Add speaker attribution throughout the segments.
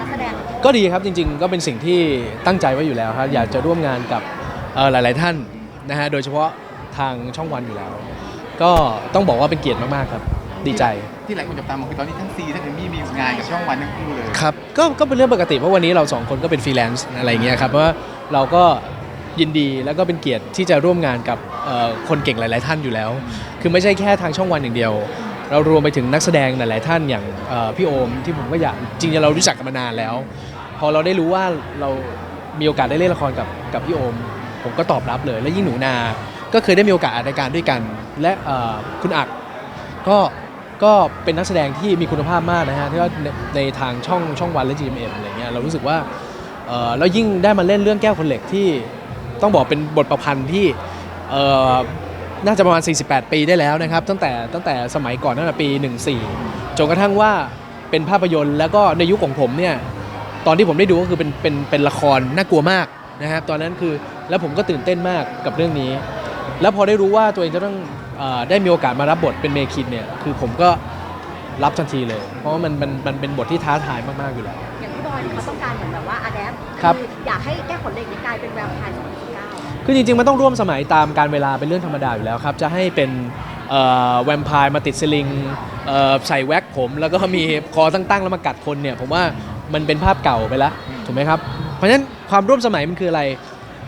Speaker 1: นักแสดง
Speaker 2: ก็ดีครับจริง ๆ ก็เป็นสิ่งที่ตั้งใจไว้อยู่แล้วครับอยากจะร่วมงานกับเอ่อหลาย ๆ ท่านนะฮะโดยเฉพาะทางช่องวันอยู่แล้ว ก็ต้องบอกว่าเป็นเกียรติมาก ๆ ครับ ดีใจ
Speaker 3: ที่หลายคนจับตามองคือตอนนี้ทั้งซีทั้งเอมมี่มีงานกับช่องวันทั้งคู่เลย
Speaker 2: ครับก็ก็เป็นเรื่องปกติเพราะวันนี้เราสองคนก็เป็นฟรีแลนซ์อะไรอย่างเงี้ยครับเพราะว่าเราก็ยินดีแล้วก็เป็นเกียรติที่จะร่วมงานกับเอ่อคนเก่งหลาย ๆ ท่านอยู่แล้ว คือไม่ใช่แค่ทางช่องวันอย่างเดียว เรารวมไปถึงนักแสดงหลายๆท่านอย่างพี่โอมที่ผมก็อยากจริงๆเรารู้จักกันมานานแล้ว พอเราได้รู้ว่าเรามีโอกาสได้เล่นละครกับกับพี่โอม ผมก็ตอบรับเลย และยิ่งหนูนา ก็เคยได้มีโอกาสอัดรายการด้วยกัน และคุณอักก็ก็เป็นนักแสดงที่มีคุณภาพมากนะฮะที่ว่าในทางช่องช่องวันและ GMM อะไรเงี้ยเรารู้สึกว่าเอ่อแล้วยิ่งได้มาเล่นเรื่องแก้วคนเหล็กที่ต้องบอกเป็นบทประพันธ์ที่ น่าจะประมาณ 48 ปีได้แล้วนะครับ ตั้งแต่ตั้งแต่สมัยก่อนตั้งแต่ปี 14 จนกระทั่งว่าเป็นภาพยนตร์ แล้วก็ในยุคของผมเนี่ยตอนที่ผมได้ดูก็คือเป็นเป็นเป็นละครน่ากลัวมากนะครับตอนนั้นคือแล้วผมก็ตื่นเต้นมากกับเรื่องนี้ แล้วพอได้รู้ว่าตัวเองจะต้องเออได้มีโอกาสมารับบทเป็นเมคินเนี่ยคือผมก็รับทันทีเลย เพราะว่ามันมันมันเป็นบทที่ท้าทายมาก ๆ อยู่แล้ว
Speaker 1: อย่างพี่บอยเขาต้องการเหมือนแบบว่าอะแดป
Speaker 2: ครับ
Speaker 1: อยากให้แก้ขนเหล็กนี่กลายเป็นแวมไพร์2019
Speaker 2: คือจริงๆ มันต้องร่วมสมัยตามการเวลาเป็นเรื่องธรรมดาอยู่แล้วครับ จะให้เป็นแวมไพร์มาติดสลิงใส่แว็กผม แล้วก็มีคอตั้งๆ แล้วมากัดคนเนี่ย ผมว่ามันเป็นภาพเก่าไปแล้วถูกไหมครับ เพราะฉะนั้นความร่วมสมัยมันคืออะไร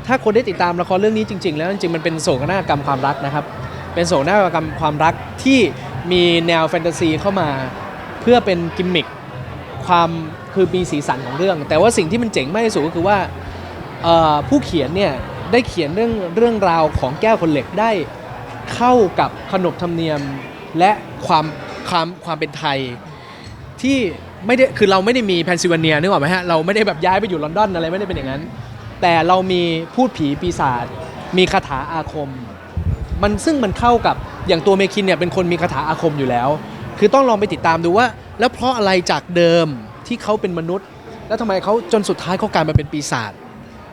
Speaker 2: ถ้าคนได้ติดตามละครเรื่องนี้จริง ๆ แล้วจริงๆ มันเป็นโศกนาฏกรรมความรักนะครับ เป็นโศกนาฏกรรมความรักที่มีแนวแฟนตาซีเข้ามาเพื่อเป็นกิมมิคความคือมีสีสันของเรื่อง แต่ว่าสิ่งที่มันเจ๋งมากที่สุดก็คือว่าผู้เขียนเนี่ย ได้เขียนเรื่องเรื่องราวของแก้วคนเหล็กได้เข้ากับขนบธรรมเนียมและความความความเป็นไทย ที่ไม่ได้คือเราไม่ได้มีแพนซิลเวเนียนึกออกไหมฮะเราไม่ได้แบบย้ายไปอยู่ลอนดอนอะไรไม่ได้เป็นอย่างนั้น แต่เรามีพูดผีปีศาจมีคาถาอาคม มันซึ่งมันเข้ากับอย่างตัวเมคินเนี่ยเป็นคนมีคาถาอาคมอยู่แล้ว คือต้องลองไปติดตามดูว่า แล้วเพราะอะไรจากเดิมที่เขาเป็นมนุษย์ แล้วทำไมเขาจนสุดท้ายเขากลายมาเป็นปีศาจ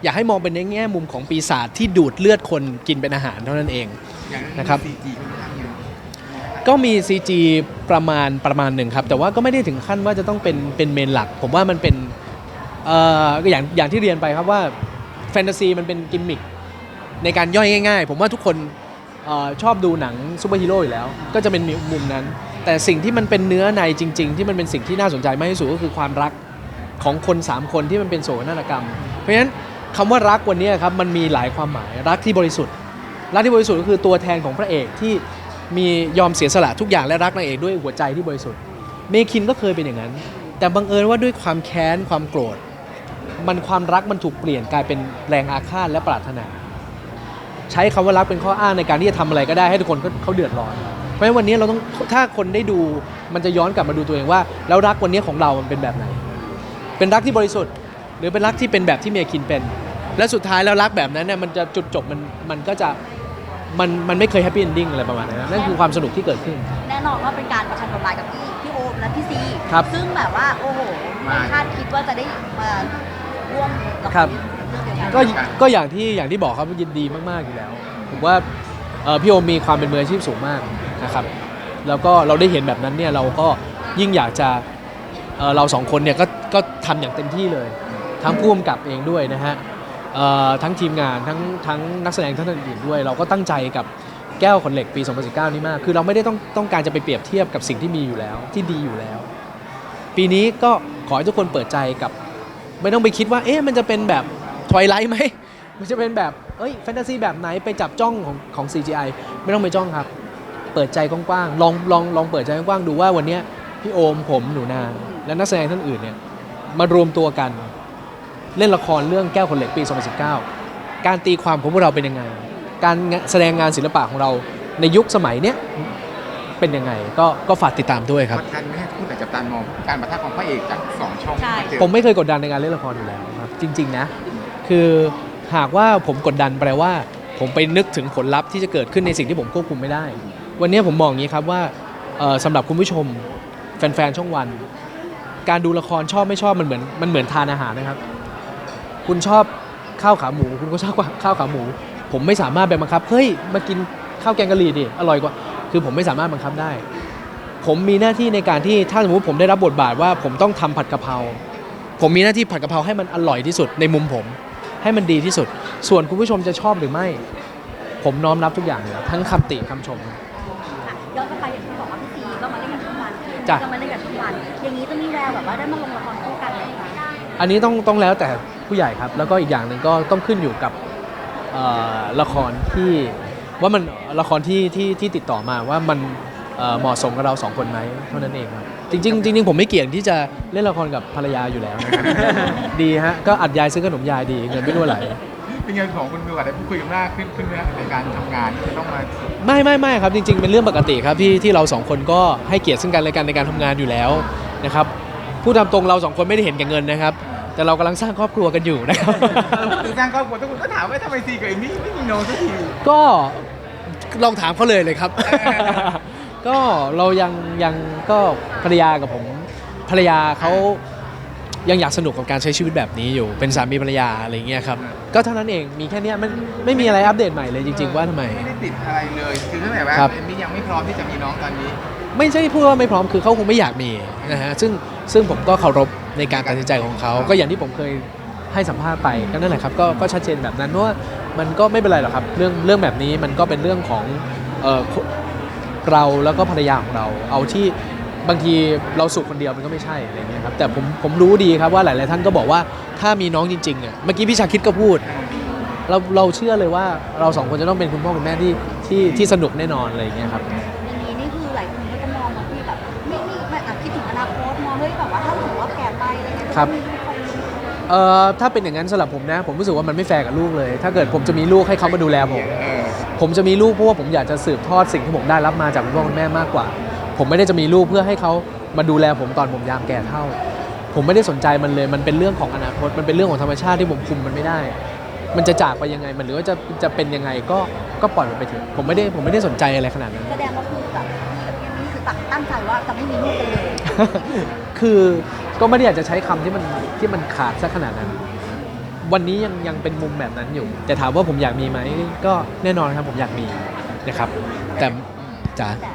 Speaker 2: อยากให้มองเป็นในแง่มุมของปีศาจที่ดูดเลือดคนกินเป็นอาหารเท่านั้นเอง
Speaker 3: อย่าง
Speaker 2: นะครับ
Speaker 3: ซีจีค่อนข้างเยอะ
Speaker 2: ก็มี CG ประมาณประมาณหนึ่งครับ แต่ว่าก็ไม่ได้ถึงขั้นว่าจะต้องเป็นเป็นเมนหลัก ผมว่ามันเป็นเอ่อก็อย่างอย่างที่เรียนไปครับว่าแฟนตาซีมันเป็นกิมมิคในการย่อยง่ายๆ ผมว่าทุกคนเออชอบดูหนังซูเปอร์ฮีโร่อยู่แล้ว ก็จะเป็นมุมนั้น แต่สิ่งที่มันเป็นเนื้อในจริง ๆ ที่มันเป็นสิ่งที่น่าสนใจมากที่สุดก็คือความรักของคน 3 คนที่มันเป็นโศกนาฏกรรม เพราะฉะนั้น คำว่ารักวันนี้ครับมันมีหลายความหมายรักที่บริสุทธิ์ รักที่บริสุทธิ์ก็คือตัวแทนของพระเอกที่มียอมเสียสละทุกอย่างและรักนางเอกด้วยหัวใจที่บริสุทธิ์ เมคินก็เคยเป็นอย่างนั้น แต่บังเอิญว่าด้วยความแค้นความโกรธ มันความรักมันถูกเปลี่ยนกลายเป็นแรงอาฆาตและปรารถนา ใช้คำว่ารักเป็นข้ออ้างในการที่จะทำอะไรก็ได้ให้ทุกคนเขาเขาเดือดร้อน เพราะฉะนั้นวันนี้เราต้องถ้าคนได้ดูมันจะย้อนกลับมาดูตัวเองว่า แล้วรักวันนี้ของเรามันเป็นแบบไหน เป็นรักที่บริสุทธิ์ หรือเป็นรักที่เป็นแบบที่เมคินเป็น และสุดท้ายแล้วรักแบบนั้นเนี่ยมันจะจุดจบมันมันก็จะมันมันไม่เคยแฮปปี้เอนดิ้งอะไรประมาณนั้นนะนั่นคือความสนุกที่เกิดขึ้น
Speaker 1: แน่นอนว่าเป็นการประชันบทบาทกับพี่พี่โอมและพี่ซี
Speaker 2: ครับ
Speaker 1: ซึ่งแบบว่าโอ้โหไม่คาดคิดว่าจะได้มาร่วมกับ
Speaker 2: ครับ
Speaker 1: เรื่องเดียวกัน
Speaker 2: ก็ก็อย่างที่อย่างที่บอกครับยินดีมากๆอยู่แล้ว ผมว่าเอ่อพี่โอมมีความเป็นมืออาชีพสูงมากนะครับ แล้วก็เราได้เห็นแบบนั้นเนี่ยเราก็ยิ่งอยากจะเอ่อเราสองคนเนี่ยก็ก็ทำอย่างเต็มที่เลย ทั้งผู้กำกับเองด้วยนะฮะเอ่อ ทั้งทีมงานทั้งทั้งนักแสดงท่านอื่นๆด้วย เราก็ตั้งใจกับแก้วขนเหล็กปี 2019 นี้มาก คือเราไม่ได้ต้องต้องการจะไปเปรียบเทียบกับสิ่งที่มีอยู่แล้ว ที่ดีอยู่แล้ว ปีนี้ก็ขอให้ทุกคนเปิดใจกับ ไม่ต้องไปคิดว่า เอ๊ะมันจะเป็นแบบทวายไลท์ไหมมันจะเป็นแบบเอ้ยแฟนตาซีแบบไหนไปจับจ้องของของ CGI ไม่ต้องไปจ้องครับ เปิดใจกว้างๆลองลองลองเปิดใจกว้างๆดูว่าวันนี้พี่โอมผมหนูนาและนักแสดงท่านอื่นเนี่ยมารวมตัวกัน เล่นละครเรื่องแก้วคนเหล็กปี 2019 การตีความของพวกเราเป็นยังไง การแสดงงานศิลปะของเราในยุคสมัยเนี้ยเป็นยังไงก็ก็ฝากติดตามด้วยครับ
Speaker 3: กดดันไหมให้คู่แต่จับตามองการประทะของพระเอกจากสองช่อง
Speaker 1: ใช่า
Speaker 3: เจอ
Speaker 2: ผมไม่เคยกดดันในการเล่นละครอยู่แล้วครับ จริง ๆ นะ คือหากว่าผมกดดันแปลว่า ผมไปนึกถึงผลลัพธ์ที่จะเกิดขึ้นในสิ่งที่ผมควบคุมไม่ได้ วันนี้ผมมองอย่างนี้ครับว่าเอ่อสำหรับคุณผู้ชมแฟน ๆ ช่องวัน การดูละครชอบไม่ชอบมันเหมือนมันเหมือนทานอาหารนะครับ คุณชอบข้าวขาหมู คุณก็ชอบข้าวขาหมู ผมไม่สามารถไปบังคับเฮ้ยมากินข้าวแกงกะหรี่ดิอร่อยกว่า คือผมไม่สามารถบังคับได้ ผมมีหน้าที่ในการที่ถ้าสมมติผมได้รับบทบาทว่าผมต้องทำผัดกะเพราผมมีหน้าที่ผัดกะเพราให้มันอร่อยที่สุดในมุมผม ให้มันดีที่สุด ส่วนคุณผู้ชมจะชอบหรือไม่ ผมน้อมรับทุกอย่างเลยทั้งคำติคำชม
Speaker 1: ค่ะย้อนกลับไปอย่างที่บอกว่าพี่ซีก็มาเล่นกับช่องวัน
Speaker 2: จ้ะ
Speaker 1: ก็มาเล่นกับช่องวัน อย่างนี้จะมีแววแบบว่าได้มาลงละครคู่กันไหมคะ
Speaker 2: อันนี้ต้องต้องแล้วแต่ผู้ใหญ่ครับ แล้วก็อีกอย่างหนึ่งก็ต้องขึ้นอยู่กับเอ่อละครที่ว่ามันละครที่ที่ที่ติดต่อมาว่ามันเอ่อเหมาะสมกับเราสองคนไหมเท่านั้นเองครับจริงๆจริงๆผมไม่เกี่ยงที่จะเล่นละครกับภรรยาอยู่แล้วนะครับดีฮะก็อัดยายซื้อขนมยายดีเงินไม่รั่วไหล
Speaker 3: เป็นไงของคุณมีโอกาสได้พูดคุยกันมากขึ้นขึ้นไหมฮะในการทำงานที่ต้องมา
Speaker 2: ไม่ไม่ไม่ครับจริง ๆ เป็นเรื่องปกติครับที่ที่เราสองคนก็ให้เกียรติซึ่งกันและกันในการทำงานอยู่แล้วนะครับ พูดตามตรงเราสองคนไม่ได้เห็นแก่เงินนะครับ แต่เรากำลังสร้างครอบครัวกันอยู่นะครับ
Speaker 3: ถึงสร้างครอบครัวทุกคนก็ถามว่าทำไมซีกับเอมี่ไม่มีน้องสักที
Speaker 2: ก็ลองถามเขาเลยเลยครับ
Speaker 3: เออ
Speaker 2: ก็เรายังยังก็ภรรยากับผมภรรยาเขายังอยากสนุกกับการใช้ชีวิตแบบนี้อยู่ เป็นสามีภรรยาอะไรอย่างเงี้ยครับ ก็เท่านั้นเองมีแค่เนี้ยมันไม่มีอะไรอัปเดตใหม่เลยจริง ๆ ว่าทำไม
Speaker 3: ไม่ได้ติดอะไรเลยคือตั้งแต่ว่า
Speaker 2: ครับ
Speaker 3: เอมี่ยังไม่พร้อมที่จะมีน้องตอนนี้
Speaker 2: ไม่ใช่พูดว่าไม่พร้อมคือเขาคงไม่อยากมีนะฮะซึ่ง ซึ่งผมก็เคารพในการตัดสินใจของเขา ก็อย่างที่ผมเคยให้สัมภาษณ์ไปก็นั่นแหละครับก็ก็ชัดเจนแบบนั้นเพราะว่ามันก็ไม่เป็นไรหรอกครับเรื่องเรื่องแบบนี้มันก็เป็นเรื่องของเอ่อเราแล้วก็ภรรยาของเรา เอาที่บางทีเราสุขคนเดียวมันก็ไม่ใช่อะไรเงี้ยครับแต่ผมผมรู้ดีครับว่าหลาย ๆ ท่านก็บอกว่าถ้ามีน้องจริงๆอะเมื่อกี้พี่ชาคิดก็พูด เราเราเชื่อเลยว่าเราสองคนจะต้องเป็นคุณพ่อคุณแม่ที่ที่ที่สนุกแน่นอนอะไรอย่างเงี้ยครับ ครับ
Speaker 1: มีลูกคน
Speaker 2: เอ่อถ้าเป็นอย่างนั้นสำหรับผมนะ ผมรู้สึกว่ามันไม่แฟร์กับลูกเลย ถ้าเกิดผมจะมีลูกให้เขามาดูแลผม
Speaker 3: เออ
Speaker 2: ผมจะมีลูกเพราะว่าผมอยากจะสืบทอดสิ่งที่ผมได้รับมาจากคุณพ่อคุณแม่มากกว่า ผมไม่ได้จะมีลูกเพื่อให้เขามาดูแลผมตอนผมยามแก่เท่า ผมไม่ได้สนใจมันเลย มันเป็นเรื่องของอนาคต มันเป็นเรื่องของธรรมชาติที่ผมคุมมันไม่ได้ มันจะจากไปยังไง มันหรือว่าจะจะเป็นยังไงก็ก็ปล่อยมันไปเถอะ ผมไม่ได้ผมไม่ได้สนใจอะไรขนาดนั้น
Speaker 1: แสดงว่าคือแบบนี่คือตักตั้งใจว่าจะไม่มีลูกกันเลย
Speaker 2: คือ ก็ไม่ได้อยากจะใช้คำที่มันที่มันขาดซะขนาดนั้น วันนี้ยังยังเป็นมุมแบบนั้นอยู่ แต่ถามว่าผมอยากมีไหมก็แน่นอนครับผมอยากมีนะครับ แต่จ๋า
Speaker 1: แต่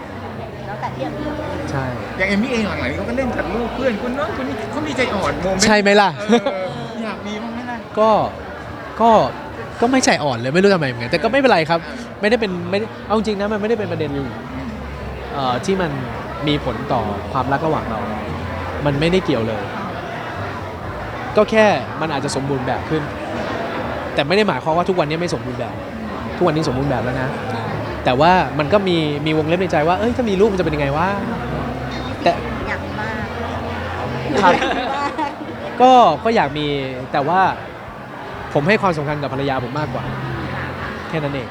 Speaker 1: แล้วแต่ที่จะมี
Speaker 2: ใช่
Speaker 3: อย่างเอมี่เองหลังๆนี้เขาก็เล่นกับลูกเพื่อนคนโน้นคนนี้เขามีใจอ่อนโมเมนต์
Speaker 2: ใช่ไหมล่ะ
Speaker 3: เอออยากมีบ้างไหมล่ะ
Speaker 2: ก็ก็ก็ไม่ใจอ่อนเลยไม่รู้ทำไมเหมือนกันแต่ก็ไม่เป็นไรครับ ไม่ได้เป็นไม่ได้เอาจริงนะมันไม่ได้เป็นประเด็นเอ่อที่มันมีผลต่อความรักระหว่างเรา มันไม่ได้เกี่ยวเลย ก็แค่มันอาจจะสมบูรณ์แบบขึ้น แต่ไม่ได้หมายความว่าทุกวันนี้ไม่สมบูรณ์แบบ ทุกวันนี้สมบูรณ์แบบแล้วนะ แต่ว่ามันก็มีมีวงเล็บในใจว่าเอ้ยถ้ามีลูกมันจะเป็นยังไงวะแต่
Speaker 1: อยากมีมาก
Speaker 2: ครับ
Speaker 1: อยากมีมาก
Speaker 2: ก็ก็อยากมีแต่ว่าผมให้ความสำคัญกับภรรยาผมมากกว่า แค่นั้นเอง